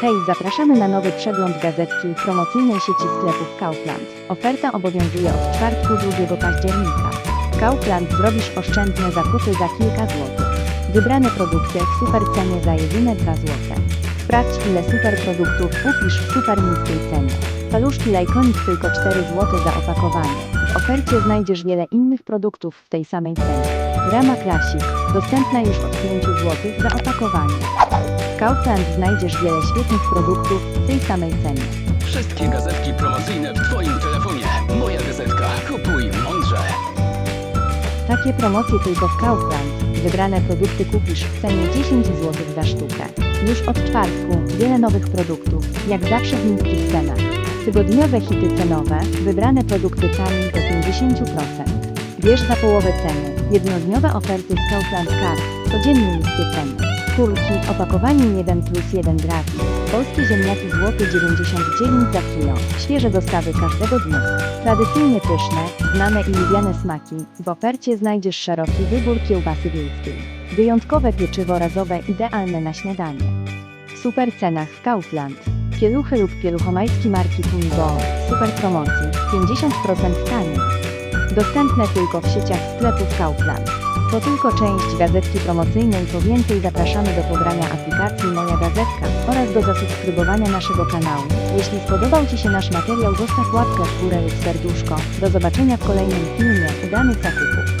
Hej, zapraszamy na nowy przegląd gazetki promocyjnej sieci sklepów Kaufland. Oferta obowiązuje od czwartku 2 października. Kaufland zrobisz oszczędne zakupy za kilka złotych. Wybrane produkty w super cenie za jedyne 2 złote. Sprawdź ile super produktów kupisz w super niskiej cenie. Paluszki Lajkonik tylko 4 zł za opakowanie. W ofercie znajdziesz wiele innych produktów w tej samej cenie. Rama Classic, dostępna już od 5 zł za opakowanie. W Kaufland znajdziesz wiele świetnych produktów w tej samej cenie. Wszystkie gazetki promocyjne w Twoim telefonie. Moja gazetka. Kupuj mądrze. Takie promocje tylko w Kaufland. Wybrane produkty kupisz w cenie 10 zł za sztukę. Już od czwartku wiele nowych produktów, jak zawsze w niskich cenach. Tygodniowe hity cenowe, wybrane produkty taniej do 50%. Bierz za połowę ceny. Jednodniowe oferty z Kaufland Card, codziennie niskie ceny. Kulki, opakowanie 1 plus 1 gratis. Polskie ziemniaki złoty 99 za kilo. Świeże dostawy każdego dnia. Tradycyjnie pyszne, znane i lubiane smaki. W ofercie znajdziesz szeroki wybór kiełbasy wiejskiej. Wyjątkowe pieczywo razowe idealne na śniadanie. W super cenach w Kaufland. Pieluchy lub pieluchomajski marki w Super promocji. 50% taniej. Dostępne tylko w sieciach sklepów Kaufland. To tylko część gazetki promocyjnej, po więcej zapraszamy do pobrania aplikacji Moja Gazetka oraz do zasubskrybowania naszego kanału. Jeśli spodobał Ci się nasz materiał, zostaw łapkę w górę lub serduszko. Do zobaczenia w kolejnym filmie udanych zakupów.